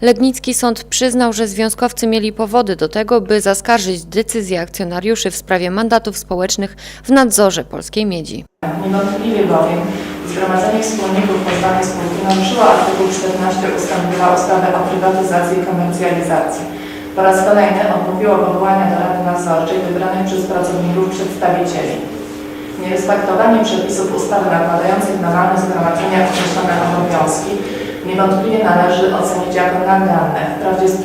Legnicki sąd przyznał, że związkowcy mieli powody do tego, by zaskarżyć decyzję akcjonariuszy w sprawie mandatów społecznych w nadzorze polskiej miedzi. Niewątpliwie bowiem Zgromadzenie Wspólników pozwanej spółki naruszyło artykuł 14 ust. 2 ustawy o prywatyzacji i komercjalizacji. Po raz kolejny odmówiło powołania do Rady Nadzorczej wybranych przez pracowników przedstawicieli. Nierespektowanie przepisów ustawy nakładających na walne zgromadzenia określone obowiązki niewątpliwie należy ocenić jako naganne. Wprawdzie z,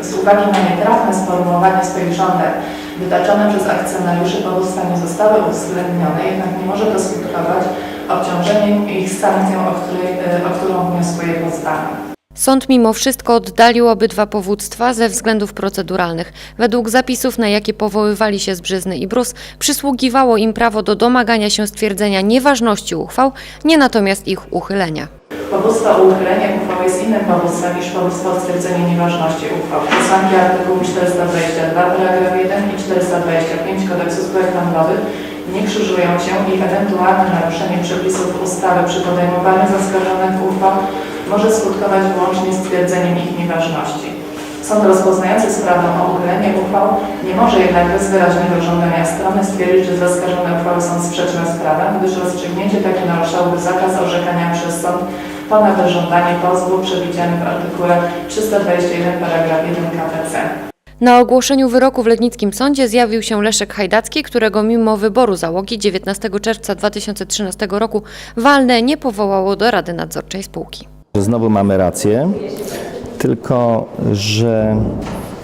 z uwagi na nietrafne sformułowanie swoich żądań wytaczone przez akcjonariuszy powództwa nie zostały uwzględnione, jednak nie może to skutkować obciążeniem ich sankcją, o, której, e, o którą wnioskuje pozwany. Sąd mimo wszystko oddalił obydwa powództwa ze względów proceduralnych. Według zapisów, na jakie powoływali się Zbrzyzny i Brus, przysługiwało im prawo do domagania się stwierdzenia nieważności uchwał, nie natomiast ich uchylenia. Powództwo o uchylenie uchwały jest innym powództwem niż powództwo o stwierdzenie nieważności uchwał. Przesłanki artykułu 422, paragraf 1 i 425 Kodeksu Spółek Handlowych nie krzyżują się i ewentualne naruszenie przepisów ustawy przy podejmowaniu zaskarżonych uchwał może skutkować wyłącznie stwierdzeniem ich nieważności. Sąd rozpoznający sprawę o uchylenie uchwał nie może jednak bez wyraźnego żądania strony stwierdzić, że zaskarżone uchwały są sprzeczne z prawem, gdyż rozstrzygnięcie takie naruszałoby zakaz orzekania przez sąd ponad żądanie pozwu przewidziany w artykule 321 paragraf 1 KPC. Na ogłoszeniu wyroku w Legnickim Sądzie zjawił się Leszek Hajdacki, którego mimo wyboru załogi 19 czerwca 2013 roku walne nie powołało do Rady Nadzorczej spółki. znowu mamy rację, tylko że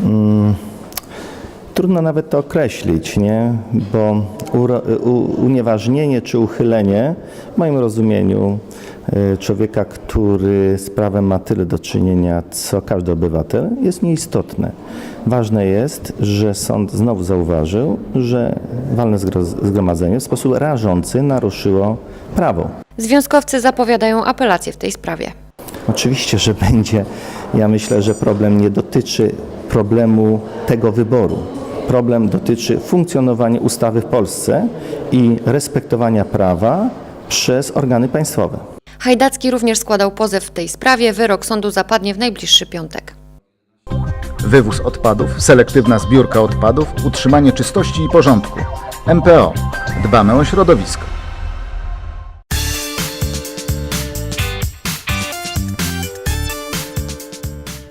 mm, trudno nawet to określić, nie? bo uro, u, unieważnienie czy uchylenie w moim rozumieniu y, człowieka, który z prawem ma tyle do czynienia, co każdy obywatel, jest nieistotne. Ważne jest, że sąd znowu zauważył, że walne zgro- zgromadzenie w sposób rażący naruszyło prawo. Związkowcy zapowiadają apelację w tej sprawie. Oczywiście, że będzie. Ja myślę, że problem nie dotyczy problemu tego wyboru. Problem dotyczy funkcjonowania ustawy w Polsce i respektowania prawa przez organy państwowe. Hajdacki również składał pozew w tej sprawie. Wyrok sądu zapadnie w najbliższy piątek. Wywóz odpadów, selektywna zbiórka odpadów, utrzymanie czystości i porządku. MPO. Dbamy o środowisko.